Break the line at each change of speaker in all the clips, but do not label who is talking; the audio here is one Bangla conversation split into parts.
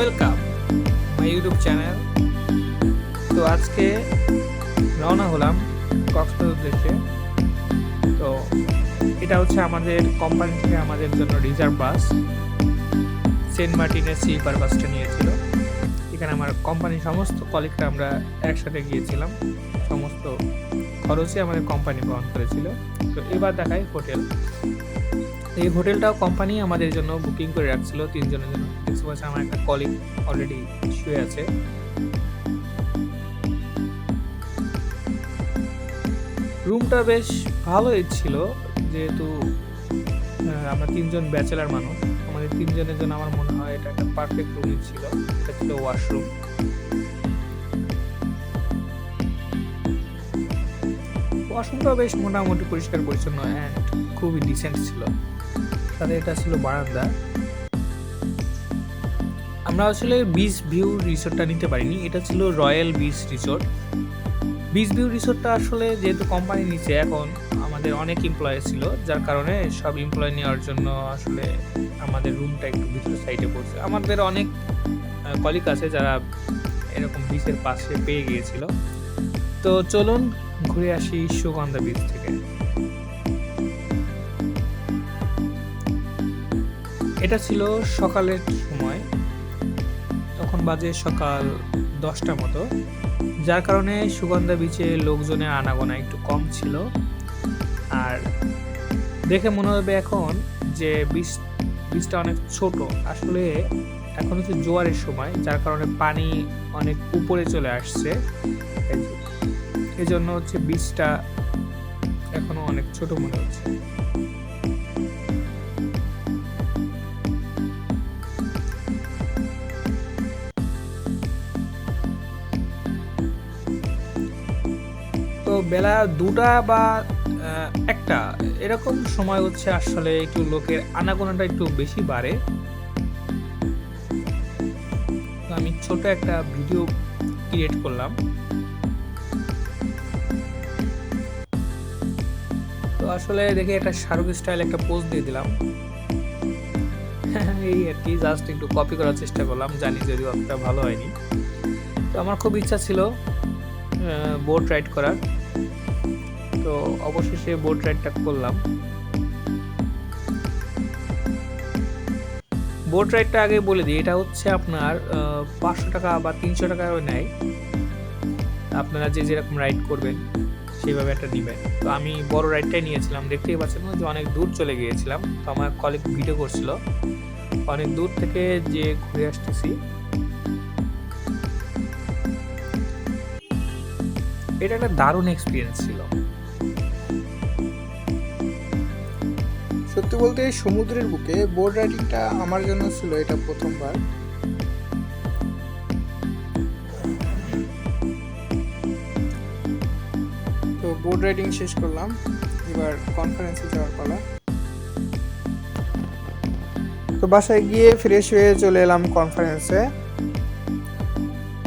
ওয়েলকাম মাই ইউটিউব চ্যানেল তো আজকে রওনা হলাম কক্সবাজার উদ্দেশ্যে। তো এটা হচ্ছে আমাদের কোম্পানি থেকে আমাদের জন্য রিজার্ভ বাস সেন্ট মার্টিনের স্লিপার বাসটা নিয়েছিল। এখানে আমার কোম্পানির সমস্ত কলিগরা আমরা একসাথে গিয়েছিলাম। সমস্ত খরচই আমাদের কোম্পানি বহন করেছিল। তো এবার দেখাই হোটেল। এই হোটেলটাও কোম্পানি আমাদের জন্য বুকিং করে রাখছিল তিনজনের জন্য। দেখতে পাচ্ছি আমার একটা কলিগ অলরেডি শুয়ে আছে। রুমটা বেশ ভালোই ছিল, যেহেতু আমরা তিনজন ব্যাচেলার মানুষ। আমাদের তিনজনের জন্য আমার মনে হয় এটা একটা পারফেক্ট রুমই ছিল। এটা ছিল ওয়াশরুম ওয়াশরুমটা বেশ মোটামুটি পরিষ্কার পরিচ্ছন্ন অ্যান্ড খুবই ডিসেন্ট ছিল। সাথে এটা ছিল বারান্দা। আমরা আসলে বিচ ভিউ রিসোর্টটা নিতে পারিনি। এটা ছিল royal beach resort beach view রিসোর্টটা আসলে যেহেতু কোম্পানি নিচে এখন আমাদের অনেক এমপ্লয় ছিল, যার কারণে সব এমপ্লয় নেওয়ার জন্য আসলে আমাদের রুমটা একটু ভিতরের সাইডে পড়ছে। আমাদের অনেক কলিগ আছে যারা এরকম বিচের পাশে পেয়ে গিয়েছিল। তো চলুন ঘুরে আসি সুগন্ধা বিচ থেকে। এটা ছিল সকালের বাজে সকাল দশটা মতো। যার কারণে সুগন্ধা বিচে লোকজনের আনাগোনা একটু কম ছিল। আর দেখে মনে হবে এখন যে বীজ বীজটা অনেক ছোট। আসলে এখন হচ্ছে জোয়ারের সময়, যার কারণে পানি অনেক উপরে চলে আসছে। এই জন্য হচ্ছে বীজটা এখনও অনেক ছোট মনে হচ্ছে। তো বেলা দুটা বা একটা, এরকম সময় হচ্ছে আসলে একটু লোকের আনাগোনাটা একটু বেশি বাড়ে। আমি ছোট একটা ভিডিও ক্রিয়েট করলাম। তো আসলে দেখে একটা শাহরুখ স্টাইল একটা পোজ দিয়ে দিলাম। এই আর কি জাস্ট একটু কপি করার চেষ্টা করলাম, জানি যদিও অতটা ভালো হয়নি। তো আমার খুব ইচ্ছা ছিল বোট রাইড করার। তো অবশেষে বোট রাইডটা করলাম। বোট রাইডটা আগে বলে দিই, এটা হচ্ছে আপনার পাঁচশো টাকা বা তিনশো টাকা নেয়। আপনারা যে যেরকম রাইড করবেন সেইভাবে একটা নেবেন। তো আমি বড় রাইডটাই নিয়েছিলাম, দেখতেই পাচ্ছেন যে অনেক দূর চলে গিয়েছিলাম। তো আমার কলিগ ভিডিও করছিল। অনেক দূর থেকে যে ঘুরে আসতেছি। এটা একটা দারুণ এক্সপিরিয়েন্স ছিল।
সত্যি বলতে সমুদ্রের বুকে বোর্ড রাইডিংটা আমার জন্য ছিল এটা প্রথমবার। তো বোর্ড রাইডিং শেষ করলাম। এবার কনফারেন্সে যাওয়ার পালা। তো বাসায় গিয়ে ফ্রেশ হয়ে চলে এলাম কনফারেন্সে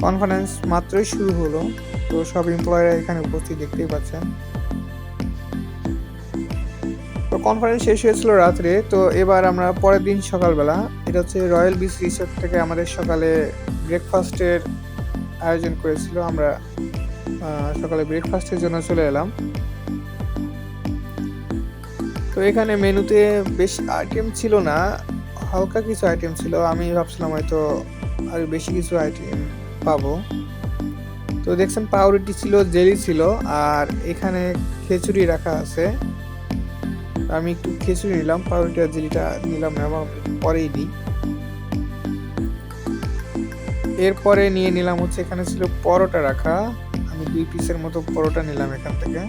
কনফারেন্স মাত্রই শুরু হলো। তো সব এমপ্লয়িরা এখানে উপস্থিত দেখতেই পাচ্ছেন। তো কনফারেন্স শেষ হয়েছিল রাত্রে। তো এবার আমরা পরের দিন সকালবেলা, এটা হচ্ছে রয়্যাল বিচ রিসোর্ট থেকে আমাদের সকালে ব্রেকফাস্টের আয়োজন করেছিল। আমরা সকালে ব্রেকফাস্টের জন্য চলে এলাম। তো এখানে মেনুতে বেশি আইটেম ছিল না, হালকা কিছু আইটেম ছিল। আমি ভাবছিলাম হয়তো আর বেশি কিছু আইটেম পাবো। তো দেখছেন পাউরুটি ছিল, জেলি ছিল, আর এখানে খিচুড়ি রাখা আছে। আমি একটু খিচুড়ি নিলাম, পাউরুটি আর জেলিটা নিলাম আমার পরেই দিই। এরপরে নিয়ে নিলাম হচ্ছে, এখানে ছিল পরোটা রাখা। আমি দুই পিসের মতো পরোটা নিলাম এখান থেকে।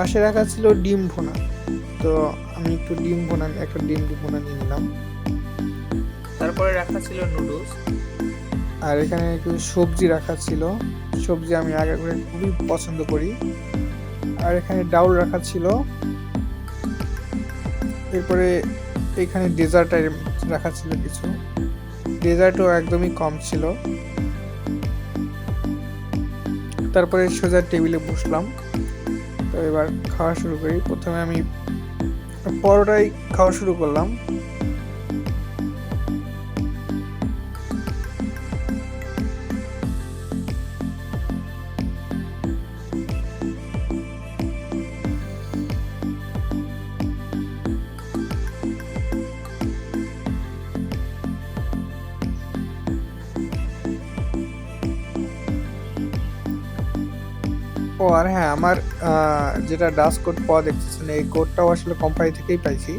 পাশে রাখা ছিল ডিম ভুনা। তো আমি একটু ডিম ভুনা একটা ডিম ভুনা নিয়ে নিলাম।
তারপরে রাখা ছিল নুডলস
আর এখানে একটু সবজি রাখা ছিল। সবজি আমি আগে করে খুবই পছন্দ করি। আর এখানে ডাউল রাখা ছিল। এরপরে এখানে ডেজার্ট আইটেম রাখা ছিল কিছু। ডেজার্টও একদমই কম ছিল। তারপরে সোজা টেবিলে বসলাম। এবার খাওয়া শুরু করি। প্রথমে আমি পরোটাই খাওয়া শুরু করলাম। ও আর হ্যাঁ আমার যেটা ডাস কোড পাওয়া দেখতেছেন, এই কোডটাও আসলে কোম্পানি থেকেই পাইছি।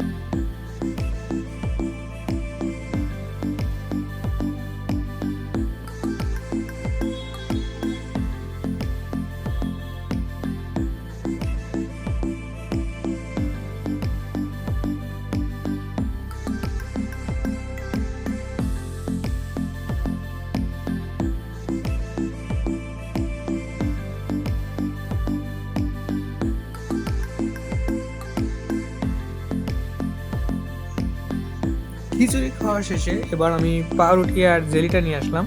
খিচুড়ি খাওয়া শেষে এবার আমি পাউরুটি আর জেলিটা নিয়ে আসলাম।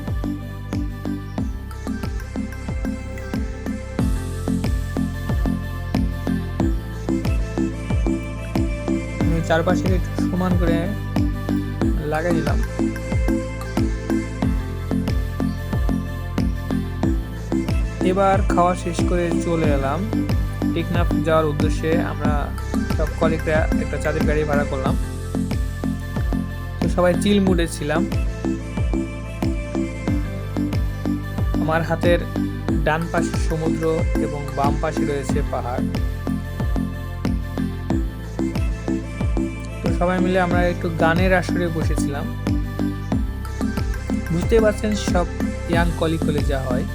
চারপাশে সমান করে লাগাই দিলাম। এবার খাওয়া শেষ করে চলে এলাম। টেকনাফ যাওয়ার উদ্দেশ্যে আমরা সব কলিগরা একটা চাঁদের গাড়ি ভাড়া করলাম। সবাই চিল মুডে ছিলাম। আমার হাতের ডান পাশে সমুদ্র এবং বাম পাশে রয়েছে পাহাড়। তো সবাই মিলে আমরা একটু গানের আসরে বসেছিলাম। বুঝতেই পারছেন সব ইয়াং কলি কলে যা হয়।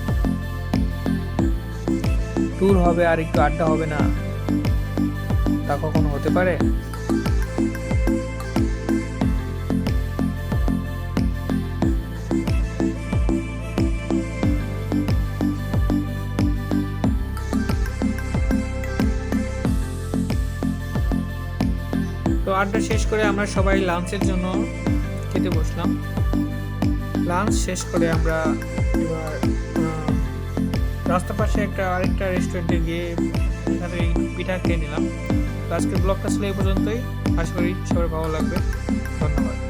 ট্যুর হবে আর একটু আড্ডা হবে না? তা কখনো হতে পারে? আড্ডা শেষ করে আমরা সবাই লাঞ্চের জন্য খেতে বসলাম। লাঞ্চ শেষ করে আমরা এবার রাস্তার পাশে একটা আরেকটা রেস্টুরেন্টে গিয়ে এখানে পিঠা খেয়ে নিলাম। আজকের ব্লগটা ছিল এই পর্যন্তই। আশা করি সবার ভালো লাগবে। ধন্যবাদ।